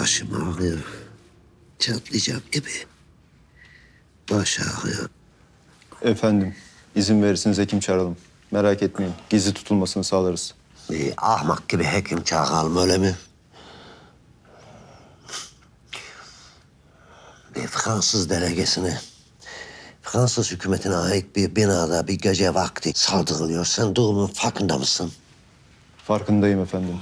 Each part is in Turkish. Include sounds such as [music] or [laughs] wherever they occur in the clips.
Başım ağrıyor. Çatlayacağım gibi. Baş ağrıyor. Efendim, izin verirseniz hekim çağıralım. Merak etmeyin, gizli tutulmasını sağlarız. Bir ahmak gibi hekim çağıralım öyle mi? Bir Fransız delegesine, Fransız hükümetine ait bir binada bir gece vakti saldırılıyor. Sen durumun farkında mısın? Farkındayım efendim.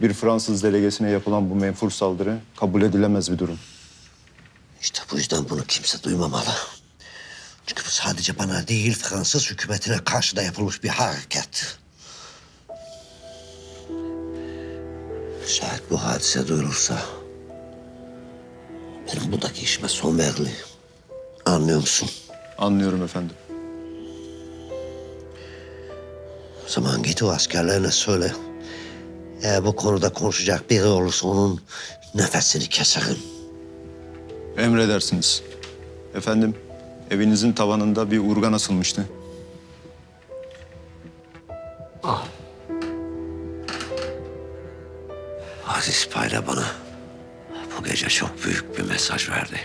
Bir Fransız delegesine yapılan bu menfur saldırı kabul edilemez bir durum. İşte bu yüzden bunu kimse duymamalı. Çünkü bu sadece bana değil, Fransız hükümetine karşı da yapılmış bir hareket. Şayet bu hadise duyulursa... ...benim buradaki işime son verilir. Anlıyor musun? Anlıyorum efendim. O zaman git o askerlerine söyle. Eğer bu konuda konuşacak biri olursa onun nefesini keserim. Emredersiniz. Efendim, evinizin tavanında bir urgan asılmıştı. Aziz Payla bana bu gece çok büyük bir mesaj verdi.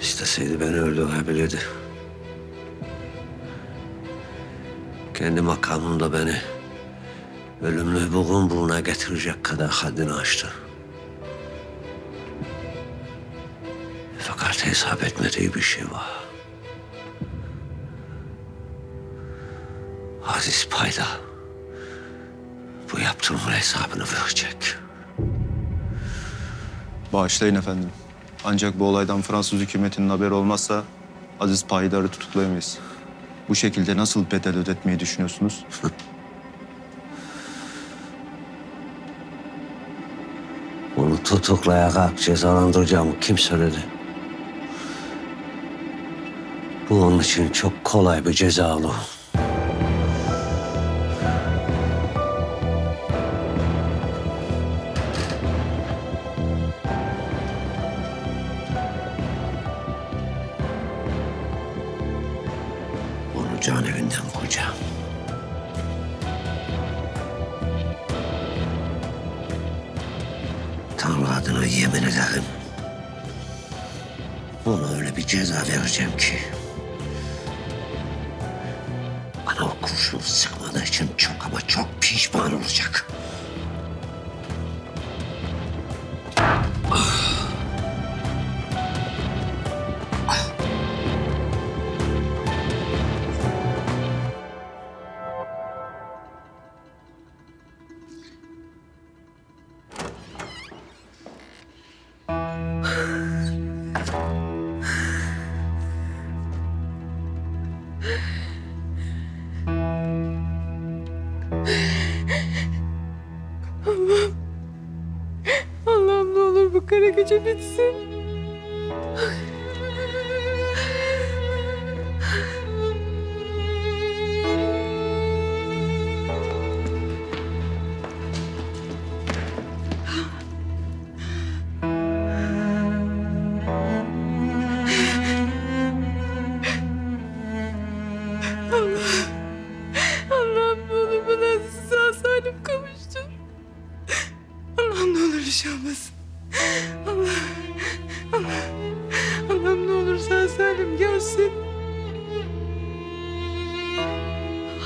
İsteseydi beni öldürebilirdi. Kendi makamında beni ölümlü burun buruna getirecek kadar haddini aştı. Fakat hesap etmediği bir şey var. Aziz Payla bu yaptığımın hesabını verecek. Bağışlayın efendim. Ancak bu olaydan Fransız hükümetinin haberi olmazsa Aziz Payidar'ı tutuklayamayız. Bu şekilde nasıl bedel ödetmeyi düşünüyorsunuz? [laughs] Onu tutuklayarak cezalandıracağımı kim söyledi? Bu onun için çok kolay bir ceza olur. Tanrı adına yemin ederim. Ona öyle bir ceza vereceğim ki... ...bana o kurşunu sıkmadığı için çok ama çok pişman olacak. Kara gece bitsin.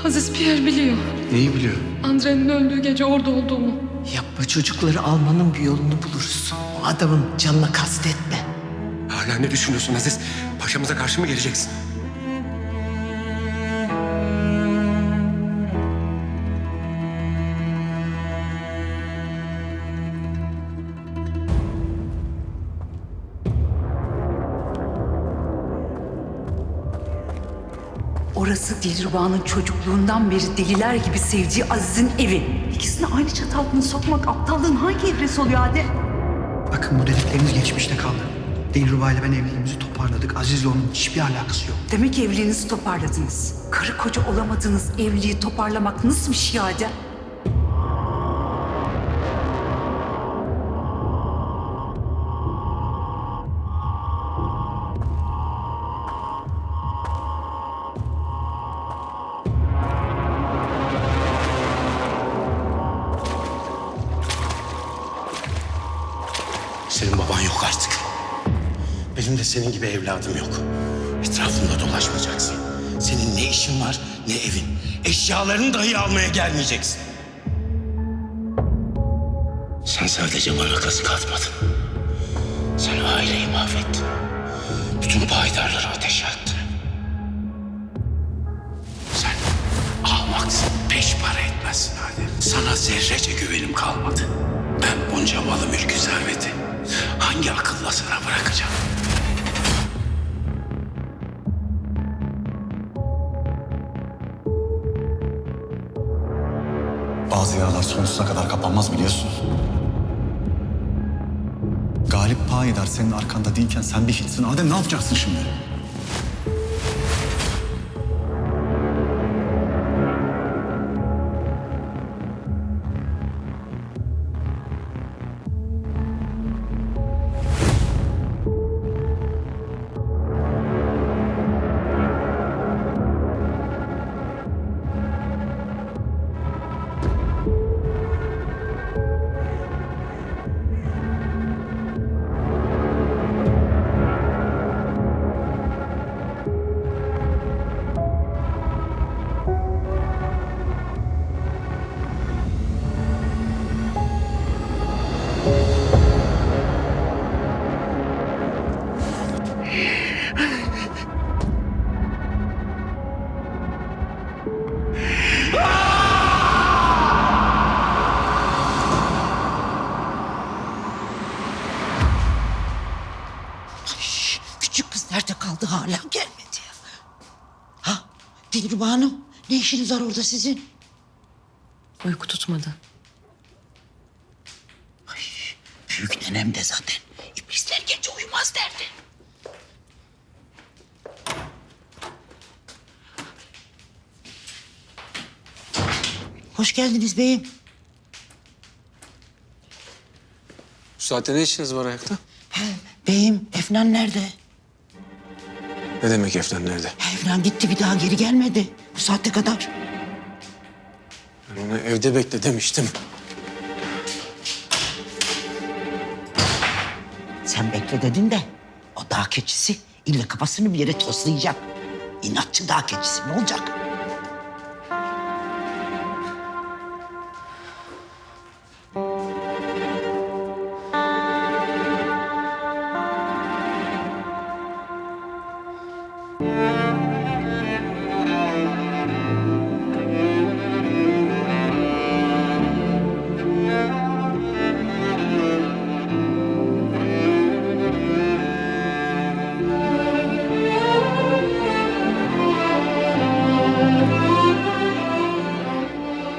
Aziz Pierre biliyor. Neyi biliyor? Andre'nin öldüğü gece orada olduğumu. Yapma çocukları almanın bir yolunu buluruz. O adamın canına kastetme. Hala ne düşünüyorsun Aziz? Paşamıza karşı mı geleceksin? Orası Dilruba'nın çocukluğundan beri deliler gibi sevdiği Aziz'in evi. İkisini aynı çatı altına sokmak aptallığın hangi evresi oluyor Adem? Bakın bu dedikleriniz geçmişte kaldı. Dilruba ile ben evliliğimizi toparladık. Aziz'le onun hiçbir alakası yok. Demek evliliğinizi toparladınız. Karı koca olamadığınız evliliği toparlamak nasıl bir şey Adem? Benim de senin gibi evladım yok. Etrafımda dolaşmayacaksın. Senin ne işin var ne evin. Eşyalarını dahi almaya gelmeyeceksin. Sen sadece bana kazık atmadın. Sen aileyi mahvettin. Bütün paydarları ateşe attın. Sen almaksın, beş para etmezsin hadi. Sana zerrece güvenim kalmadı. Ben bunca malı mülkü serveti hangi akılla sana bırakacağım? Bazı yaralar sonsuza kadar kapanmaz biliyorsun. Galip Payidar senin arkanda değilken sen bir hiçsin. Adem ne yapacaksın şimdi? Hala gelmedi ya. Ha Dilruba Hanım ne işiniz var orada sizin? Uyku tutmadı. Büyük nenem de zaten iblisler gece uyumaz derdi. Hoş geldiniz beyim. Bu saatte ne işiniz var ayakta? He, beyim Efnan nerede? Ne demek Efnan nerede? Efnan gitti bir daha geri gelmedi. Bu saatte kadar. Ben ona evde bekle demiştim. Sen bekle dedin de o dağ keçisi illa kafasını bir yere toslayacak. İnatçı dağ keçisi ne olacak?